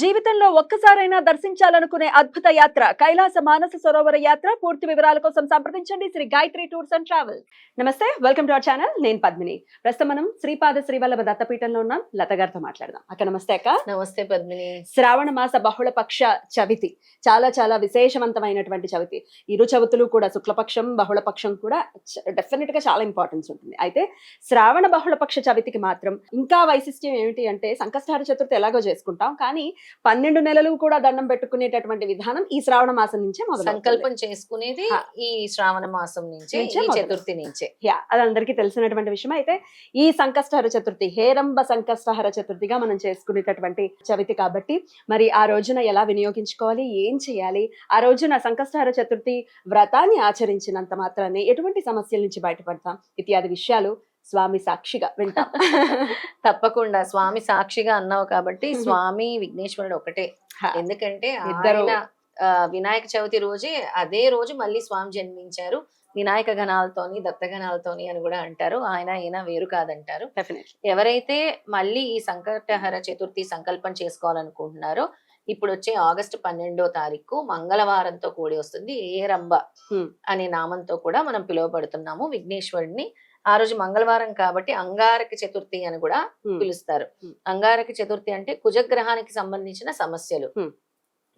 జీవితంలో ఒక్కసారైనా దర్శించాలనుకునే అద్భుత యాత్ర కైలాస మానస సరోవర యాత్ర. పూర్తి వివరాల కోసం సంప్రదించండి. Shri Gayatri tours and travels. నమస్తే వెల్కమ్ టు అవర్ ఛానల్. నేను పద్మిని. ప్రస్తుతం మనం శ్రీపాద శ్రీవల్లభ దత్తపీఠంలో ఉన్నాం. లత గారితో మాట్లాడదాం. అక్క నమస్తే అక్క. నమస్తే పద్మిని. శ్రావణ మాస బహుళ పక్ష చవితి. చాలా చాలా విశేషవంతమైనటువంటి చవితి. ఇరు చవితులు కూడా శుక్లపక్షం బహుళపక్షం కూడా డెఫినెట్గా చాలా ఇంపార్టెన్స్ ఉంటుంది. అయితే శ్రావణ బహుళపక్ష చవితికి మాత్రం ఇంకా వైశిష్ట్యం ఏమిటి అంటే సంకష్టహార చతుర్థి ఎలాగో చేసుకుంటాం. కానీ పన్నెండు నెలలు కూడా దండం పెట్టుకునేటటువంటి విధానం ఈ శ్రావణ మాసం నుంచే మొదలు సంకల్పం చేసుకునేది. ఈ శ్రావణ మాసం నుంచే. చతుర్థి నుంచే యా అది అందరికీ తెలిసినటువంటి విషయం అయితే ఈ సంకష్టహర చతుర్థి హేరంబ సంకష్టహర చతుర్థిగా మనం చేసుకునేటటువంటి చవితి కాబట్టి మరి ఆ రోజున ఎలా వినియోగించుకోవాలి ఏం చేయాలి ఆ రోజున సంకష్టహర చతుర్థి వ్రతాన్ని ఆచరించినంత మాత్రాన్ని ఎటువంటి సమస్యల నుంచి బయటపడతాం ఇత్యాది విషయాలు స్వామి సాక్షిగా వింటాం తప్పకుండా స్వామి సాక్షిగా అన్నావు కాబట్టి. స్వామి విఘ్నేశ్వరుడు ఒకటే. ఎందుకంటే ఇద్దరు. వినాయక చవితి రోజే అదే రోజు మళ్ళీ స్వామి జన్మించారు వినాయక గణాలతోని దత్తగణాలతోని అని కూడా అంటారు ఆయన ఈయన వేరు కాదంటారు. ఎవరైతే మళ్ళీ ఈ సంకటహర చతుర్థి సంకల్పం చేసుకోవాలనుకుంటున్నారో ఇప్పుడు వచ్చే ఆగస్టు పన్నెండో తారీఖు మంగళవారంతో కూడి వస్తుంది ఏరంబ. అనే నామంతో కూడా మనం పిలువబడుతున్నాము విఘ్నేశ్వరుడిని ఆ రోజు మంగళవారం కాబట్టి అంగారక చతుర్థి అని కూడా. పిలుస్తారు. అంగారక చతుర్థి అంటే కుజగ్రహానికి సంబంధించిన సమస్యలు.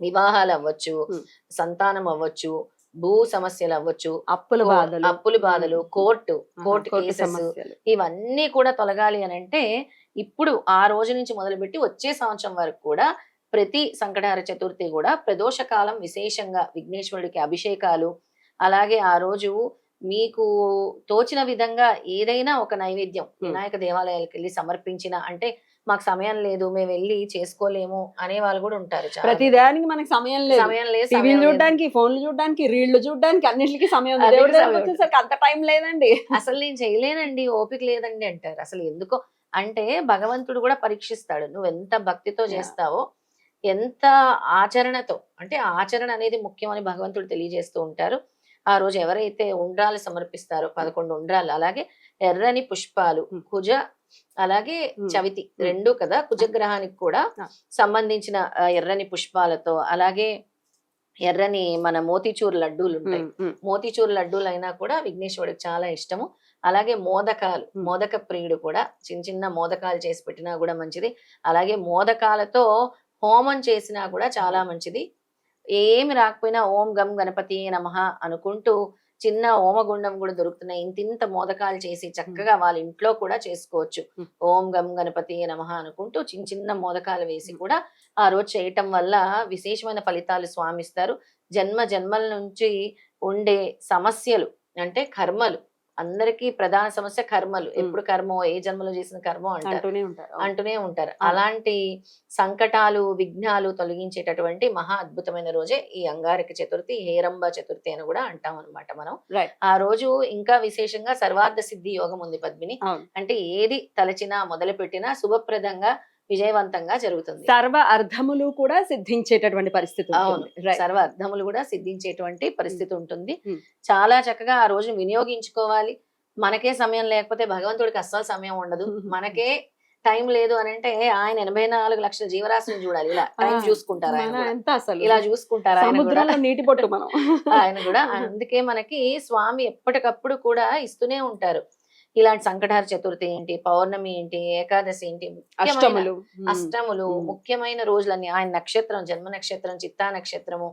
వివాహాలు అవ్వచ్చు. సంతానం అవ్వచ్చు భూ సమస్యలు అవ్వచ్చు అప్పుల బాధలు అప్పుల బాధలు. కోర్టు కోర్టు కేసెస్ ఇవన్నీ కూడా తొలగాలి అని అంటే ఇప్పుడు ఆ రోజు నుంచి మొదలుపెట్టి వచ్చే సంవత్సరం వరకు కూడా ప్రతి సంకటహార చతుర్థి కూడా ప్రదోష కాలం విశేషంగా విఘ్నేశ్వరుడికి అభిషేకాలు అలాగే ఆ రోజు మీకు తోచిన విధంగా ఏదైనా ఒక నైవేద్యం వినాయక దేవాలయాలకు వెళ్ళి సమర్పించిన అంటే మాకు సమయం లేదు మేము వెళ్ళి చేసుకోలేము అనే వాళ్ళు కూడా ఉంటారు ప్రతి దానికి మనకి సమయం లేదు. సమయం లేదు టీవీలు. చూడడానికి ఫోన్లు చూడడానికి రీళ్ళు చూడడానికి అన్నిటికీ సమయం. వచ్చేసరికి అంత టైం లేదండి. అసలు నేను చేయలేనండి ఓపిక లేదండి అంటారు. అసలు ఎందుకో అంటే భగవంతుడు కూడా పరీక్షిస్తాడు నువ్వు ఎంత భక్తితో. చేస్తావో ఎంత ఆచరణతో అంటే ఆచరణ అనేది ముఖ్యమని భగవంతుడు తెలియజేస్తూ ఉంటారు. ఆ రోజు ఎవరైతే ఉండ్రాలు సమర్పిస్తారో పదకొండు ఉండ్రాలు అలాగే ఎర్రని పుష్పాలు. కుజ అలాగే. చవితి. రెండు కదా కుజగ్రహానికి కూడా. సంబంధించిన ఎర్రని పుష్పాలతో అలాగే ఎర్రని మన మోతీచూర్ లడ్డూలు ఉంటాయి. మోతీచూర్ లడ్డూలు అయినా కూడా విఘ్నేశ్వరుడికి చాలా ఇష్టము అలాగే మోదకాలు. మోదక ప్రియుడు కూడా చిన్న చిన్న మోదకాలు చేసి పెట్టినా కూడా మంచిది అలాగే మోదకాలతో హోమం చేసినా కూడా చాలా మంచిది ఏమి రాకపోయినా ఓం గం గణపతి నమః అనుకుంటూ చిన్న ఓమగుండం కూడా దొరుకుతున్నాయి ఇంత ఇంత మోదకాలు చేసి చక్కగా వాళ్ళ ఇంట్లో కూడా చేసుకోవచ్చు. ఓం గం గణపతి నమః అనుకుంటూ చిన్న చిన్న మోదకాలు వేసి. కూడా ఆ రోజు చేయటం వల్ల విశేషమైన ఫలితాలు స్వామిస్తారు జన్మ జన్మల నుంచి ఉండే సమస్యలు అంటే కర్మలు అందరికీ ప్రధాన సమస్య కర్మలు. ఎప్పుడు కర్మో ఏ జన్మలో చేసిన కర్మో అంటారు. అంటూనే ఉంటారు. అంటూనే ఉంటారు. అవును. అలాంటి సంకటాలు విఘ్నాలు తొలగించేటటువంటి మహా అద్భుతమైన రోజే ఈ అంగారక చతుర్థి హేరంబ చతుర్థి అని కూడా అంటాం అనమాట మనం. ఆ రోజు ఇంకా విశేషంగా సర్వార్థ సిద్ధి యోగం ఉంది పద్మిని. అంటే ఏది తలచినా మొదలు పెట్టినా శుభప్రదంగా విజయవంతంగా జరుగుతుంది. సర్వ అర్థములు కూడా సిద్ధించేటటువంటి పరిస్థితి అవును. సర్వ అర్థములు కూడా సిద్ధించేటువంటి పరిస్థితి ఉంటుంది. Hmm. చాలా చక్కగా ఆ రోజు వినియోగించుకోవాలి. మనకే సమయం లేకపోతే భగవంతుడికి అస్సలు సమయం ఉండదు. Hmm. మనకే టైం లేదు అని అంటే ఆయన ఎనభై నాలుగు లక్షల జీవరాశిని చూడాలి. ఇలా టైం చూసుకుంటారు ఆయన ఇలా చూసుకుంటారు ఆయన నీటి పొట్టు మనం. ఆయన కూడా. అందుకే మనకి స్వామి ఎప్పటికప్పుడు కూడా ఇస్తూనే ఉంటారు. ఇలాంటి సంకటహార చతుర్థి ఏంటి? పౌర్ణమి ఏంటి? ఏకాదశి ఏంటి? అష్టములు. అష్టములు. ముఖ్యమైన రోజులన్నీ. ఆయన నక్షత్రం జన్మ నక్షత్రం చిత్తా నక్షత్రము.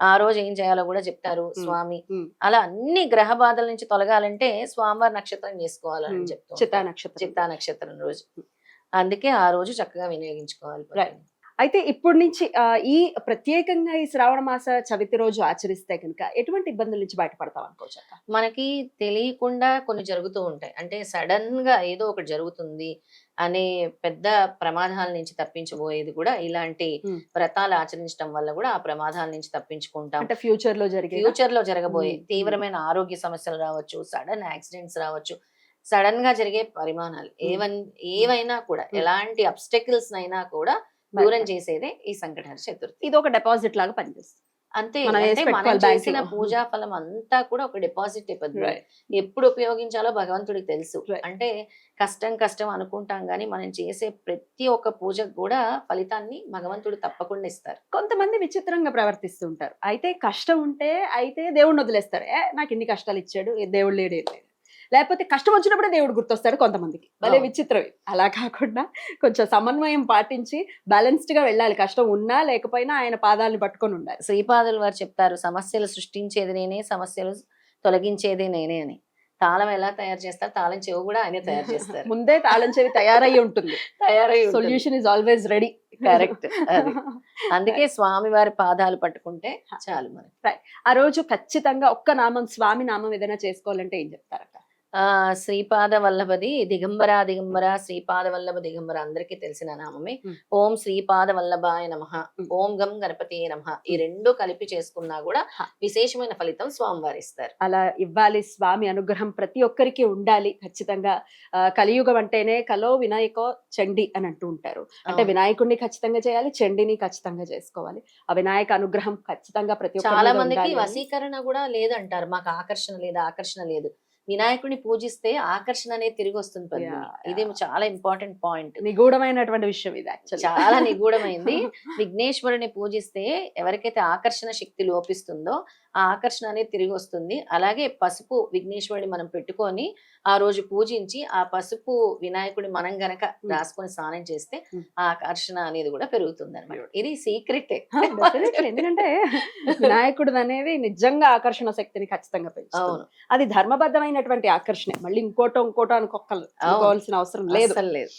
ఆ రోజు ఏం చేయాలో కూడా చెప్తారు స్వామి. అలా అన్ని గ్రహ బాధల నుంచి తొలగాలంటే స్వామివారి నక్షత్రం చేసుకోవాలని ఉమ్. చెప్తారు చిత్తా నక్షత్రం. చిత్తా నక్షత్రం రోజు. అందుకే ఆ రోజు చక్కగా వినియోగించుకోవాలి. అయితే ఇప్పటి నుంచి ఈ ప్రత్యేకంగా ఈ శ్రావణ మాస చవితి రోజు ఆచరిస్తే కనుక ఎటువంటి ఇబ్బందుల నుంచి బయటపడతాం అనుకోవచ్చు? మనకి తెలియకుండా కొన్ని జరుగుతూ ఉంటాయి అంటే సడన్గా ఏదో ఒకటి జరుగుతుంది అనే పెద్ద ప్రమాదాల నుంచి తప్పించబోయేది కూడా ఇలాంటి. వ్రతాలు ఆచరించడం వల్ల కూడా ఆ ప్రమాదాల నుంచి తప్పించుకుంటాం అంటే ఫ్యూచర్లో జరిగే ఫ్యూచర్లో జరగబోయే. తీవ్రమైన ఆరోగ్య సమస్యలు రావచ్చు సడన్ యాక్సిడెంట్స్ రావచ్చు సడన్గా జరిగే పరిమాణాలు. ఏవన్ ఏవైనా కూడా. ఎలాంటి అబ్స్టెకిల్స్ అయినా కూడా దూరం చేసేదే ఈ సంకటహర చతుర్థి. ఇది ఒక డిపాజిట్ లాగా పనిచేస్తుంది. అంతే మనం చేసిన. పూజా ఫలం అంతా కూడా ఒక డిపాజిట్ అయిపోతుంది. ఎప్పుడు ఉపయోగించాలో భగవంతుడికి తెలుసు. అంటే కష్టం కష్టం అనుకుంటాం కానీ మనం చేసే ప్రతి ఒక్క పూజకు కూడా ఫలితాన్ని భగవంతుడు తప్పకుండా ఇస్తారు. కొంతమంది విచిత్రంగా ప్రవర్తిస్తూ ఉంటారు అయితే కష్టం ఉంటే అయితే దేవుడిని వదిలేస్తారు. ఏ నాకు ఇన్ని కష్టాలు ఇచ్చాడు దేవుడు లేడు లేదు. లేకపోతే కష్టం వచ్చినప్పుడే దేవుడు గుర్తొస్తాడు కొంతమందికి. భలే. విచిత్రమే. అలా కాకుండా కొంచెం సమన్వయం పాటించి బ్యాలెన్స్డ్గా వెళ్ళాలి. కష్టం ఉన్నా లేకపోయినా ఆయన పాదాలను పట్టుకొని ఉండాలి. శ్రీపాదులు వారు చెప్తారు సమస్యలు సృష్టించేది నేనే సమస్యలు తొలగించేది నేనే అని. తాళం ఎలా తయారు చేస్తారు? తాళం చెవి కూడా ఆయనే తయారు చేస్తారు. ముందే తాళం చెవి తయారయ్యి ఉంటుంది. తయారై solution is always ready correct అది. అందుకే స్వామి వారి పాదాలు పట్టుకుంటే చాలు మనకి ఆ రోజు ఖచ్చితంగా ఒక్క నామం స్వామి నామం ఏదైనా చేసుకోవాలంటే ఏం చెప్తారక్క? శ్రీపాద వల్లభది దిగంబర దిగంబర శ్రీపాద వల్లభ దిగంబర అందరికీ తెలిసిన నామమే. ఓం శ్రీపాద వల్లభాయ నమ. ఓం గం గణపతి నమ ఈ రెండు కలిపి చేసుకున్నా కూడా. విశేషమైన ఫలితం స్వామివారు ఇస్తారు అలా ఇవ్వాలి స్వామి అనుగ్రహం ప్రతి ఒక్కరికి ఉండాలి ఖచ్చితంగా కలియుగం అంటేనే కలో వినాయకో చండి అని అంటూ ఉంటారు అంటే. వినాయకుడిని ఖచ్చితంగా చేయాలి చండిని ఖచ్చితంగా చేసుకోవాలి ఆ వినాయక అనుగ్రహం ఖచ్చితంగా ప్రతి చాలా మీద మందికి. వశీకరణ కూడా లేదంటారు మాకు ఆకర్షణ లేదు ఆకర్షణ లేదు వినాయకుడిని పూజిస్తే ఆకర్షణ అనేది తిరిగి వస్తుంది పద్మిని. ఇది. చాలా ఇంపార్టెంట్ పాయింట్. నిగూఢమైనటువంటి విషయం ఇది చాలా నిగూఢమైంది. విఘ్నేశ్వరుని పూజిస్తే ఎవరికైతే ఆకర్షణ శక్తి లోపిస్తుందో ఆ ఆకర్షణ అనేది తిరిగి వస్తుంది అలాగే పసుపు విఘ్నేశ్వరుని మనం పెట్టుకొని ఆ రోజు పూజించి ఆ పసుపు వినాయకుడి మనం గనక రాసుకొని స్నానం చేస్తే. ఆ ఆకర్షణ అనేది కూడా పెరుగుతుంది అనమాట ఇది సీక్రెట్. ఎందుకంటే వినాయకుడు అనేది నిజంగా ఆకర్షణ శక్తిని ఖచ్చితంగా పెంచుతుంది. అవును. అది ధర్మబద్ధమైనటువంటి ఆకర్షణ. మళ్ళీ ఇంకోటో ఇంకోటో అనుకోవాలి అవసరం లేదు. లేదు.